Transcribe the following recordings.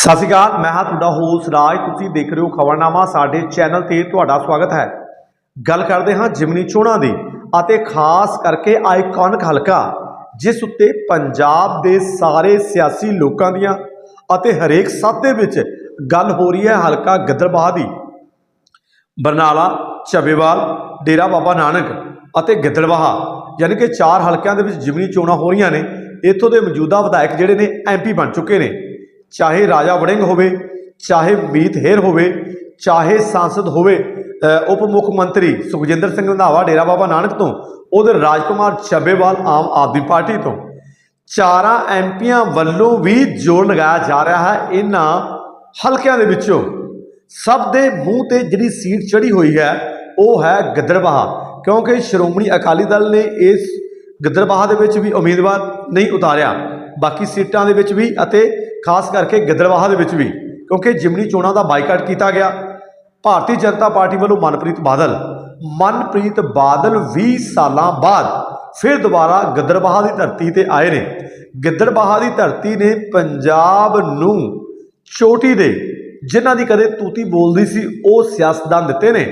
ਸਤਿ ਸ਼੍ਰੀ ਅਕਾਲ, ਮੈਂ ਹਾਂ ਤੁਹਾਡਾ ਹੋਸਟ ਰਾਜ। ਤੁਸੀਂ ਦੇਖ ਰਹੇ ਹੋ ਖਬਰਨਾਮਾ, ਸਾਡੇ ਚੈਨਲ ਤੇ ਤੁਹਾਡਾ ਸਵਾਗਤ ਹੈ। ਗੱਲ ਕਰਦੇ ਹਾਂ ਜਿਮਨੀ ਚੋਣਾਂ ਦੀ ਅਤੇ ਖਾਸ ਕਰਕੇ ਆਈਕਨਿਕ ਹਲਕਾ, ਜਿਸ ਉੱਤੇ ਪੰਜਾਬ ਦੇ ਸਾਰੇ ਸਿਆਸੀ ਲੋਕਾਂ ਦੀਆਂ ਅਤੇ ਹਰੇਕ ਸੱਤ ਦੇ ਵਿੱਚ ਗੱਲ ਹੋ ਰਹੀ ਹੈ, ਹਲਕਾ ਗਿੱਦੜਬਾਹਾ ਦੀ। ਬਰਨਾਲਾ ਚੱਬੇਵਾਲ ਡੇਰਾ ਬਾਬਾ ਨਾਨਕ ਅਤੇ ਗਿੱਦੜਬਾਹਾ, ਯਾਨੀ ਕਿ ਚਾਰ ਹਲਕਿਆਂ ਦੇ ਵਿੱਚ ਜਿਮਨੀ ਚੋਣਾਂ ਹੋ ਰਹੀਆਂ ਨੇ। ਇੱਥੋਂ ਦੇ ਮੌਜੂਦਾ ਵਿਧਾਇਕ ਜਿਹੜੇ ਨੇ ਐਮਪੀ ਬਣ ਚੁੱਕੇ ਨੇ। ਚਾਹੇ ਰਾਜਾ ਵੜਿੰਗ ਹੋਵੇ, ਚਾਹੇ ਮੀਤ ਹੇਰ ਹੋਵੇ, ਚਾਹੇ ਸੰਸਦ ਹੋਵੇ ਉਪ ਮੁੱਖ ਮੰਤਰੀ ਸੁਖਜਿੰਦਰ ਸਿੰਘ ਰੰਧਾਵਾ ਡੇਰਾ ਬਾਬਾ ਨਾਨਕ ਤੋਂ, ਉਧਰ ਰਾਜਕੁਮਾਰ ਚੱਬੇਵਾਲ ਆਮ ਆਦਮੀ ਪਾਰਟੀ ਤੋਂ। ਚਾਰਾਂ ਐਮਪੀਆਂ ਵੱਲੋਂ ਵੀ ਜੋਰ ਲਗਾਇਆ ਜਾ ਰਿਹਾ ਹੈ। ਇਹਨਾਂ ਹਲਕਿਆਂ ਦੇ ਵਿੱਚੋਂ ਸਭ ਦੇ ਮੂੰਹ ਤੇ ਜਿਹੜੀ ਸੀਟ ਚੜੀ ਹੋਈ ਹੈ, ਉਹ ਹੈ ਗਿੱਦੜਬਾਹਾ। ਕਿਉਂਕਿ ਸ਼੍ਰੋਮਣੀ ਅਕਾਲੀ ਦਲ ਨੇ ਇਸ ਗਿੱਦੜਬਾਹਾ ਦੇ ਵਿੱਚ ਵੀ ਉਮੀਦਵਾਰ ਨਹੀਂ ਉਤਾਰਿਆ। ਬਾਕੀ ਸੀਟਾਂ ਦੇ ਵਿੱਚ ਵੀ ਅਤੇ ਖਾਸ ਕਰਕੇ ਗਿੱਦੜਬਾਹਾ ਦੇ ਵਿੱਚ ਵੀ, ਕਿਉਂਕਿ ਜਿਮਨੀ ਚੋਣਾਂ ਦਾ ਬਾਈਕਾਟ ਕੀਤਾ ਗਿਆ। ਭਾਰਤੀ ਜਨਤਾ ਪਾਰਟੀ ਵੱਲੋਂ ਮਨਪ੍ਰੀਤ ਬਾਦਲ ਮਨਪ੍ਰੀਤ ਬਾਦਲ 20 ਸਾਲਾਂ ਬਾਅਦ ਫਿਰ ਦੁਬਾਰਾ ਗਿੱਦੜਬਾਹਾ ਦੀ ਧਰਤੀ ਤੇ ਆਏ ਨੇ। ਗਿੱਦੜਬਾਹਾ ਦੀ ਧਰਤੀ ਨੇ ਪੰਜਾਬ ਨੂੰ ਚੋਟੀ ਦੇ, ਜਿਨ੍ਹਾਂ ਦੀ ਕਦੇ ਤੂਤੀ ਬੋਲਦੀ ਸੀ, ਉਹ ਸਿਆਸਤਦਾਨ ਦਿੱਤੇ ਨੇ।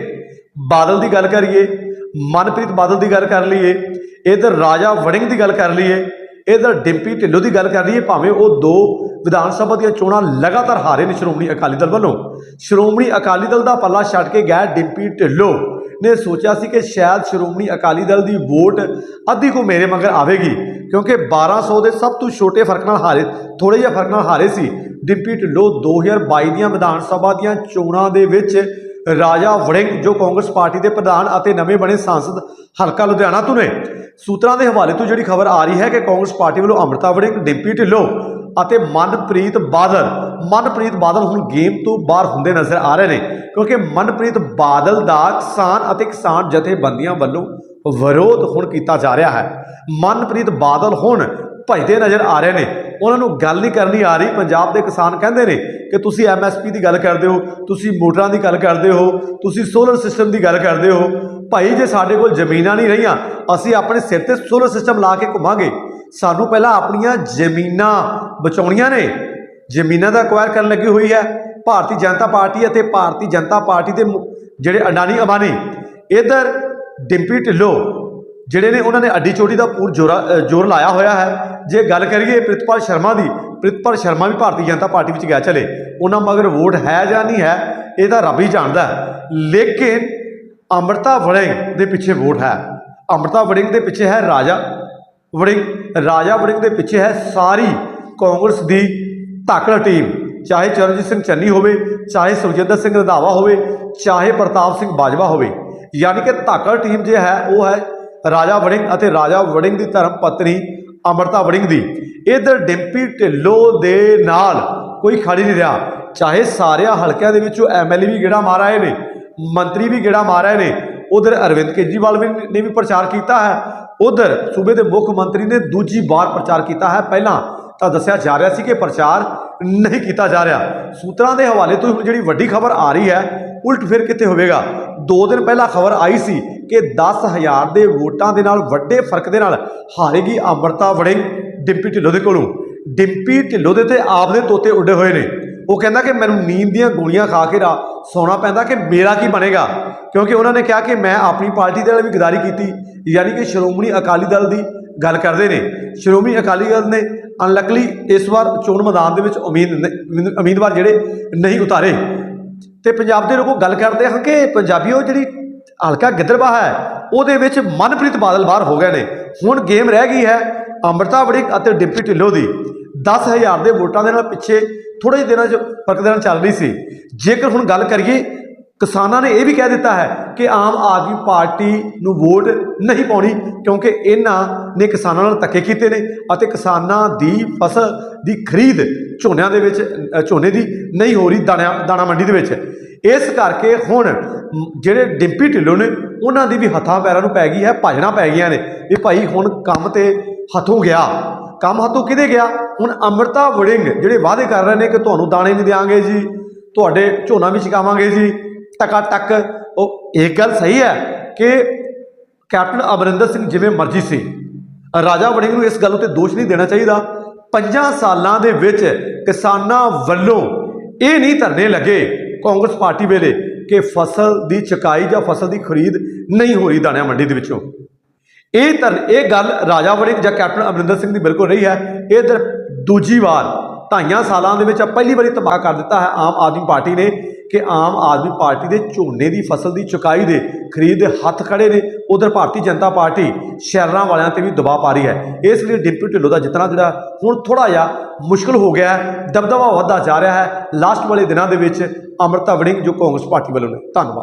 ਬਾਦਲ ਦੀ ਗੱਲ ਕਰੀਏ, ਮਨਪ੍ਰੀਤ ਬਾਦਲ ਦੀ ਗੱਲ ਕਰ ਲਈਏ, ਇਧਰ ਰਾਜਾ ਵੜਿੰਗ ਦੀ ਗੱਲ ਕਰ ਲਈਏ ਇਧਰ ਡਿੰਪੀ ਢਿੱਲੋਂ ਦੀ ਗੱਲ ਕਰ ਲਈਏ ਭਾਵੇਂ ਉਹ ਦੋ ਵਿਧਾਨ ਸਭਾ ਦੀਆਂ ਚੋਣਾਂ ਲਗਾਤਾਰ ਹਾਰੇ ਨੇ ਸ਼੍ਰੋਮਣੀ ਅਕਾਲੀ ਦਲ ਵੱਲੋਂ। ਸ਼੍ਰੋਮਣੀ ਅਕਾਲੀ ਦਲ ਦਾ ਪੱਲਾ ਛੱਡ ਕੇ ਗਿਆ ਡਿੰਪੀ ਢਿੱਲੋਂ। ਨੇ ਸੋਚਿਆ ਸੀ ਕਿ ਸ਼ਾਇਦ ਸ਼੍ਰੋਮਣੀ ਅਕਾਲੀ ਦਲ ਦੀ ਵੋਟ ਅੱਧੀ ਕੋ ਮੇਰੇ ਮਗਰ ਆਵੇਗੀ, ਕਿਉਂਕਿ 1200 ਦੇ ਸਭ ਤੋਂ ਛੋਟੇ ਫ਼ਰਕ ਨਾਲ ਹਾਰੇ ਥੋੜੇ ਜਿਹਾ ਫ਼ਰਕ ਨਾਲ ਹਾਰੇ ਸੀ ਡਿੰਪੀ ਢਿੱਲੋਂ 2022 ਦੀਆਂ ਵਿਧਾਨ ਸਭਾ ਦੀਆਂ ਚੋਣਾਂ ਦੇ ਵਿੱਚ ਰਾਜਾ ਵੜਿੰਗ, ਜੋ ਕਾਂਗਰਸ ਪਾਰਟੀ ਦੇ ਪ੍ਰਧਾਨ ਅਤੇ ਨਵੇਂ ਬਣੇ ਸੰਸਦ ਹਲਕਾ ਲੁਧਿਆਣਾ ਤੋਂ ਨੇ। ਸੂਤਰਾਂ ਦੇ ਹਵਾਲੇ ਤੋਂ ਜਿਹੜੀ ਖਬਰ ਆ ਰਹੀ ਹੈ ਕਿ ਕਾਂਗਰਸ ਪਾਰਟੀ ਵੱਲੋਂ ਅੰਮ੍ਰਿਤਾ ਵੜਿੰਗ, ਡਿੰਪੀ ਢਿੱਲੋਂ ਅਤੇ ਮਨਪ੍ਰੀਤ ਬਾਦਲ ਮਨਪ੍ਰੀਤ ਬਾਦਲ ਹੁਣ ਗੇਮ ਤੋਂ ਬਾਹਰ ਹੁੰਦੇ ਨਜ਼ਰ ਆ ਰਹੇ ਨੇ, ਕਿਉਂਕਿ ਮਨਪ੍ਰੀਤ ਬਾਦਲ ਦਾ ਕਿਸਾਨ ਅਤੇ ਕਿਸਾਨ ਜਥੇਬੰਦੀਆਂ ਵੱਲੋਂ ਵਿਰੋਧ ਹੁਣ ਕੀਤਾ ਜਾ ਰਿਹਾ ਹੈ। ਮਨਪ੍ਰੀਤ ਬਾਦਲ ਹੁਣ ਭਜਦੇ ਨਜ਼ਰ ਆ ਰਹੇ ਨੇ। ਉਹਨਾਂ ਨੂੰ ਗੱਲ ਨਹੀਂ ਕਰਨੀ ਆ ਰਹੀ, ਪੰਜਾਬ ਦੇ ਕਿਸਾਨ ਕਹਿੰਦੇ ਨੇ ਕਿ ਤੁਸੀਂ ਐਮਐਸਪੀ ਦੀ ਗੱਲ ਕਰਦੇ ਹੋ, ਤੁਸੀਂ ਮੋਟਰਾਂ ਦੀ ਗੱਲ ਕਰਦੇ ਹੋ, ਤੁਸੀਂ ਸੋਲਰ ਸਿਸਟਮ ਦੀ ਗੱਲ ਕਰਦੇ ਹੋ, ਭਾਈ ਜੇ ਸਾਡੇ ਕੋਲ ਜ਼ਮੀਨਾਂ ਨਹੀਂ ਰਹੀਆਂ, ਅਸੀਂ ਆਪਣੇ ਸਿਰ ਤੇ ਸੋਲਰ ਸਿਸਟਮ ਲਾ ਕੇ ਘੁੰਮਾਂਗੇ। ਸਾਨੂੰ ਪਹਿਲਾਂ ਆਪਣੀਆਂ ਜ਼ਮੀਨਾਂ ਬਚਾਉਣੀਆਂ ਨੇ। ਜ਼ਮੀਨਾਂ ਦਾ ਅਕਵਾਇਰ ਕਰਨ ਲੱਗੀ ਹੋਈ ਹੈ। ਭਾਰਤੀ ਜਨਤਾ ਪਾਰਟੀ ਅਤੇ ਭਾਰਤੀ ਜਨਤਾ ਪਾਰਟੀ ਦੇ ਜਿਹੜੇ ਅਡਾਨੀ ਅਬਾਨੀ, ਇਧਰ ਡਿੰਪੀ ਢਿੱਲੋਂ ਜਿਹੜੇ ਨੇ ਉਹਨਾਂ ਨੇ ਅੱਡੀ ਚੋਟੀ ਦਾ ਪੂਰ ਜੋਰਾ ਜ਼ੋਰ ਲਾਇਆ ਹੋਇਆ ਹੈ। ਜੇ ਗੱਲ ਕਰੀਏ ਪ੍ਰਿਤਪਾਲ ਸ਼ਰਮਾ ਦੀ, ਪ੍ਰਿਤਪਾਲ ਸ਼ਰਮਾ ਵੀ ਭਾਰਤੀ ਜਨਤਾ ਪਾਰਟੀ ਵਿੱਚ ਗਿਆ ਚਲੇ। ਉਹਨਾਂ ਮਗਰ ਵੋਟ ਹੈ ਜਾਂ ਨਹੀਂ ਹੈ, ਇਹ ਤਾਂ ਰੱਬ ਹੀ ਜਾਣਦਾ ਹੈ। ਲੇਕਿਨ ਅੰਮ੍ਰਿਤਾ ਵੜਿੰਗ ਦੇ ਪਿੱਛੇ ਵੋਟ ਹੈ। ਅੰਮ੍ਰਿਤਾ ਵੜਿੰਗ ਦੇ ਪਿੱਛੇ ਹੈ ਰਾਜਾ ਵੜਿੰਗ। ਰਾਜਾ ਵੜਿੰਗ ਦੇ ਪਿੱਛੇ ਹੈ ਸਾਰੀ ਕਾਂਗਰਸ ਦੀ ਧਾਕੜ ਟੀਮ। ਚਾਹੇ ਚਰਨਜੀਤ ਸਿੰਘ ਚੰਨੀ ਹੋਵੇ, ਚਾਹੇ ਸੁਖਜਿੰਦਰ ਸਿੰਘ ਰੰਧਾਵਾ ਹੋਵੇ, ਚਾਹੇ ਪ੍ਰਤਾਪ ਸਿੰਘ ਬਾਜਵਾ ਹੋਵੇ। ਯਾਨੀ ਕਿ ਧਾਕੜ ਟੀਮ ਜੇ ਹੈ, ਉਹ ਹੈ ਰਾਜਾ ਵੜਿੰਗ ਅਤੇ ਰਾਜਾ ਵੜਿੰਗ ਦੀ ਧਰਮ ਪਤਨੀ ਅਮਰਤਾ ਵੜਿੰਗ ਦੀ। ਇਧਰ ਡਿੰਪੀ ਢਿੱਲੋਂ ਦੇ ਨਾਲ ਕੋਈ ਖੜੀ ਨਹੀਂ ਰਿਹਾ। ਚਾਹੇ ਸਾਰਿਆਂ ਹਲਕਿਆਂ ਦੇ ਵਿੱਚੋਂ ਐਮਐਲਏ ਵੀ ਗੇੜਾ ਮਾਰ ਆਏ ਨੇ, ਮੰਤਰੀ ਵੀ ਗੇੜਾ ਮਾਰ ਆਏ ਨੇ, ਉਧਰ ਅਰਵਿੰਦ ਕੇਜਰੀਵਾਲ ਵੀ ਨੇ ਵੀ ਪ੍ਰਚਾਰ ਕੀਤਾ ਹੈ। ਉਧਰ ਸੂਬੇ ਦੇ ਮੁੱਖ ਮੰਤਰੀ ਨੇ ਦੂਜੀ ਵਾਰ ਪ੍ਰਚਾਰ ਕੀਤਾ ਹੈ। ਪਹਿਲਾਂ ਤਾਂ ਦੱਸਿਆ ਜਾ ਰਿਹਾ ਸੀ ਕਿ ਪ੍ਰਚਾਰ ਨਹੀਂ ਕੀਤਾ ਜਾ ਰਿਹਾ। ਸੂਤਰਾਂ ਦੇ ਹਵਾਲੇ ਤੋਂ ਹੁਣ ਜਿਹੜੀ ਵੱਡੀ ਖਬਰ ਆ ਰਹੀ ਹੈ ਉਲਟ ਫਿਰ ਕਿੱਥੇ ਹੋਵੇਗਾ? ਦੋ ਦਿਨ ਪਹਿਲਾਂ ਖਬਰ ਆਈ ਸੀ ਕਿ 10000 ਦੇ ਵੋਟਾਂ ਦੇ ਨਾਲ ਵੱਡੇ ਫ਼ਰਕ ਦੇ ਨਾਲ ਹਾਰੇਗੀ ਅੰਮ੍ਰਿਤਾ ਵੜਿੰਗ ਡਿੰਪੀ ਢਿੱਲੋਂ ਦੇ ਕੋਲੋਂ। ਡਿੰਪੀ ਢਿੱਲੋਂ ਦੇ ਤੇ ਆਪ ਦੇ ਤੋਤੇ ਉੱਡੇ ਹੋਏ ਨੇ। ਉਹ ਕਹਿੰਦਾ ਕਿ ਮੈਨੂੰ ਨੀਂਦ ਦੀਆਂ ਗੋਲੀਆਂ ਖਾ ਕੇ ਰਾ, ਸੌਣਾ ਪੈਂਦਾ ਕਿ ਮੇਰਾ ਕੀ ਬਣੇਗਾ? ਕਿਉਂਕਿ ਉਹਨਾਂ ਨੇ ਕਿਹਾ ਕਿ ਮੈਂ ਆਪਣੀ ਪਾਰਟੀ ਦੇ ਨਾਲ ਵੀ ਗਦਾਰੀ ਕੀਤੀ, ਯਾਨੀ ਕਿ ਸ਼੍ਰੋਮਣੀ ਅਕਾਲੀ ਦਲ ਦੀ ਗੱਲ ਕਰਦੇ ਨੇ। ਸ਼੍ਰੋਮਣੀ ਅਕਾਲੀ ਦਲ ਨੇ ਅਨਲਕਲੀ ਇਸ ਵਾਰ ਚੋਣ ਮੈਦਾਨ ਦੇ ਵਿੱਚ ਉਮੀਦ ਉਮੀਦਵਾਰ ਜਿਹੜੇ ਨਹੀਂ ਉਤਾਰੇ। ਤੇ ਪੰਜਾਬ ਦੇ ਲੋਕੋ ਗੱਲ ਕਰਦੇ ਹਾਂ ਕਿ ਪੰਜਾਬੀਓ ਜਿਹੜੀ ਹਲਕਾ ਗਿੱਦੜਬਾਹਾ ਹੈ, ਉਹਦੇ ਵਿੱਚ ਮਨਪ੍ਰੀਤ ਬਾਦਲ ਬਾਹਰ ਹੋ ਗਏ ਨੇ। ਹੁਣ ਗੇਮ ਰਹਿ ਗਈ ਹੈ ਅੰਮ੍ਰਿਤਾ ਵੜਿੰਗ ਅਤੇ ਡਿੰਪੀ ਢਿੱਲੋਂ ਦੀ। 10000 ਦੇ ਵੋਟਾਂ ਦੇ ਨਾਲ ਪਿੱਛੇ ਥੋੜੇ ਜਿਹੇ ਦਿਨਾਂ 'ਚ ਫ਼ਰਕ ਦੇ ਨਾਲ ਚੱਲ ਰਹੀ ਸੀ। ਜੇਕਰ ਹੁਣ ਗੱਲ ਕਰੀਏ ਕਿਸਾਨਾਂ ਨੇ ਇਹ ਵੀ ਕਹਿ ਦਿੱਤਾ ਹੈ ਕਿ ਆਮ ਆਦਮੀ ਪਾਰਟੀ ਨੂੰ ਵੋਟ ਨਹੀਂ ਪਾਉਣੀ ਕਿਉਂਕਿ ਇਹਨਾਂ ਨੇ ਕਿਸਾਨਾਂ ਨਾਲ ਧੱਕੇ ਕੀਤੇ ਨੇ ਅਤੇ ਕਿਸਾਨਾਂ ਦੀ ਫਸਲ ਦੀ ਖਰੀਦ ਝੋਨਿਆਂ ਦੇ ਵਿੱਚ ਝੋਨੇ ਦੀ ਨਹੀਂ ਹੋ ਰਹੀ ਦਾਣਾ ਦਾਣਾ ਮੰਡੀ ਦੇ ਵਿੱਚ। ਇਸ ਕਰਕੇ ਹੁਣ ਜਿਹੜੇ ਡਿੰਪੀ ਢਿੱਲੋਂ ਨੇ, ਉਹਨਾਂ ਦੀ ਵੀ ਹੱਥਾਂ ਪੈਰਾਂ ਨੂੰ ਪੈ ਗਈ ਹੈ ਭਾਜਣਾ ਪੈ ਗਈਆਂ ਨੇ ਵੀ ਭਾਈ ਹੁਣ ਕੰਮ ਤੇ ਹੱਥੋਂ ਗਿਆ। ਕੰਮ ਹੱਥੋਂ ਕਿਹਦੇ ਗਿਆ? ਹੁਣ ਅੰਮ੍ਰਿਤਾ ਵੜਿੰਗ ਜਿਹੜੇ ਵਾਅਦੇ ਕਰ ਰਹੇ ਨੇ ਕਿ ਤੁਹਾਨੂੰ ਦਾਣੇ ਨਹੀਂ ਦੇਾਂਗੇ ਜੀ, ਤੁਹਾਡੇ ਝੋਨਾ ਵੀ ਛਕਾਵਾਂਗੇ ਜੀ ਟਕਾ ਟਕ ਉਹ ਇਹ ਗੱਲ ਸਹੀ ਹੈ ਕਿ ਕੈਪਟਨ ਅਮਰਿੰਦਰ ਸਿੰਘ ਜਿਵੇਂ ਮਰਜ਼ੀ ਸੀ, ਰਾਜਾ ਵੜਿੰਗ ਨੂੰ ਇਸ ਗੱਲ ਉਤੇ ਦੋਸ਼ ਨਹੀਂ ਦੇਣਾ ਚਾਹੀਦਾ। ਪੰਜਾਂ ਸਾਲਾਂ ਦੇ ਵਿੱਚ ਕਿਸਾਨਾਂ ਵੱਲੋਂ ਇਹ ਨਹੀਂ ਧਰਨੇ ਲੱਗੇ ਕਾਂਗਰਸ ਪਾਰਟੀ ਵੇਲੇ ਕਿ ਫਸਲ ਦੀ ਚਕਾਈ ਜਾਂ ਫਸਲ ਦੀ ਖਰੀਦ ਨਹੀਂ ਹੋ ਰਹੀ ਦਾਣਿਆਂ ਮੰਡੀ ਦੇ ਵਿੱਚੋਂ। ਇਹ ਧਰ, ਇਹ ਗੱਲ ਰਾਜਾ ਵੜਿੰਗ ਜਾਂ ਕੈਪਟਨ ਅਮਰਿੰਦਰ ਸਿੰਘ ਦੀ ਬਿਲਕੁਲ ਰਹੀ ਹੈ। ਇਹ ਦਰ ਦੂਜੀ ਵਾਰ ਢਾਈਆਂ ਸਾਲਾਂ ਦੇ ਵਿੱਚ ਪਹਿਲੀ ਵਾਰੀ ਤਬਾਹ ਕਰ ਦਿੱਤਾ ਹੈ ਆਮ ਆਦਮੀ ਪਾਰਟੀ ਨੇ। ਕਿ ਆਮ ਆਦਮੀ ਪਾਰਟੀ ਦੇ ਝੋਨੇ ਦੀ ਫਸਲ ਦੀ ਚੁਕਾਈ ਦੇ ਖਰੀਦ ਦੇ ਹੱਥ ਖੜੇ ਨੇ। ਉਧਰ ਭਾਰਤੀ ਜਨਤਾ ਪਾਰਟੀ ਸ਼ਹਿਰਾਂ ਵਾਲਿਆਂ ਤੇ ਵੀ ਦਬਾਅ ਪਾ ਰਹੀ ਹੈ। ਇਸ ਲਈ ਡਿੰਪੀ ਢਿੱਲੋਂ ਦਾ ਜਿੱਤਣਾ ਜਿਹੜਾ ਹੁਣ ਥੋੜਾ ਜਿਹਾ ਮੁਸ਼ਕਲ ਹੋ ਗਿਆ ਹੈ, ਦਬਦਬਾ ਵੱਧਦਾ ਜਾ ਰਿਹਾ ਹੈ। ਲਾਸਟ ਵਾਲੇ ਦਿਨਾਂ ਦੇ ਵਿੱਚ ਅਮਰਤਾ ਵੜਿੰਗ ਜੋ ਕਾਂਗਰਸ ਪਾਰਟੀ ਵੱਲੋਂ ਨੇ। ਧੰਨਵਾਦ।